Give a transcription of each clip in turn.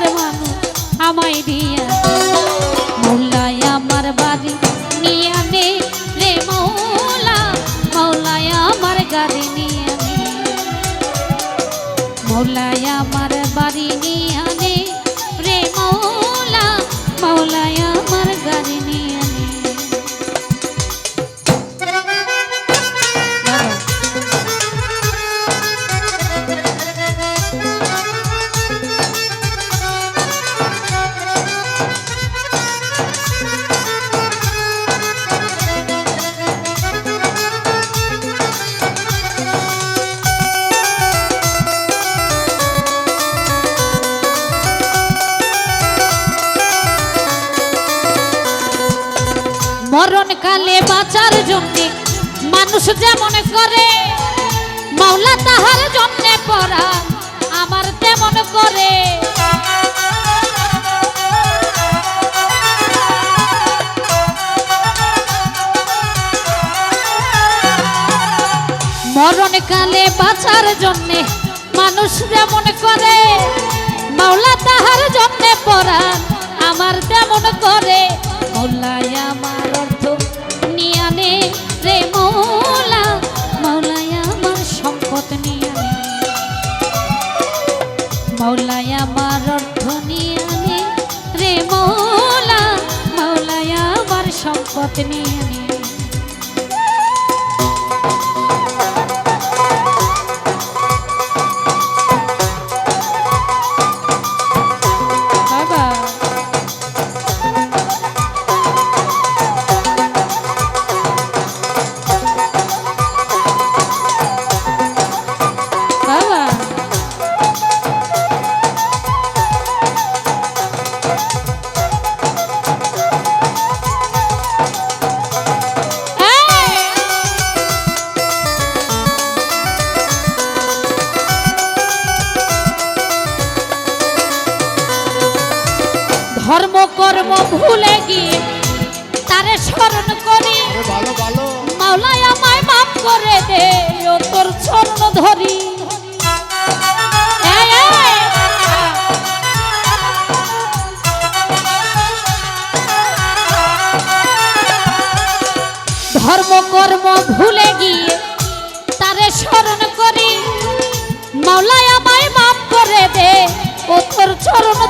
ভালোবাসার মানু আমায় দিয়া। দে মাওলাই আমার বাড়ি নিয়ে নে রে মৌলা মাওলাই আমার গাড়ি নিয়ে নে। আমার বাড়ি নিয়ে মরণকালে বাঁচার জন্যে মানুষ যেমন করে, মাওলা তাহার জন্যে পড়া আমার তেমন করে। মরণকালে বাঁচার জন্যে মানুষ যেমন করে, মাওলা তাহার জন্যে পড়া আমার তেমন করে। মৌলাই আমার সম্পদ ভুলে গিয়ে তারে স্মরণ করি। মাওলাই আমায় মাফ করে দে ও তোর স্বর্ণ ধরি! ধর্ম কর্ম ভুলে গিয়ে তারে স্মরণ করি। মাওলাই আমায় মাফ করে দে ও তোর চরণ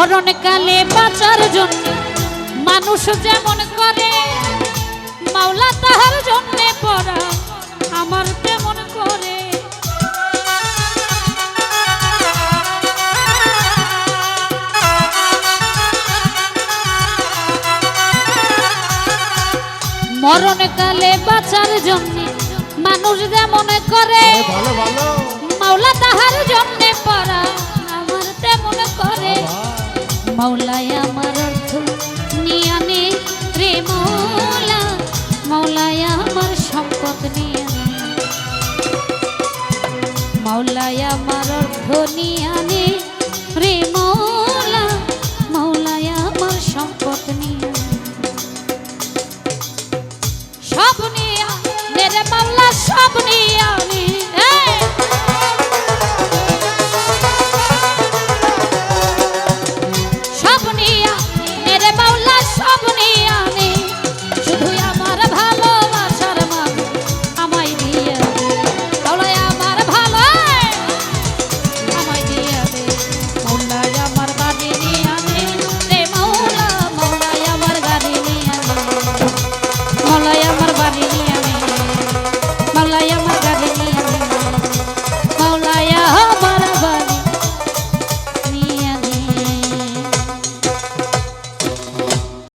মরণকালে বাঁচার জন্য মানুষ যেমন করে মাওলা তাহার জন্যে পড়া আমার তেমন করে। মরণকালে বাঁচার জন্যে মানুষ যেমন করে মাওলা তাহার জন্যে পড়া আমার তেমন করে। মাওলাই আমার অর্থ নিয়ে আনে রে মৌলা মাওলাই আমার সম্পদ নিয়ে আনে মাওলাই আমার অর্থ নিয়ে আনে রে মৌলা মাওলাই আমার সম্পদ নিয়ে আনে সব নিয়া রে মাওলা সব নিয়া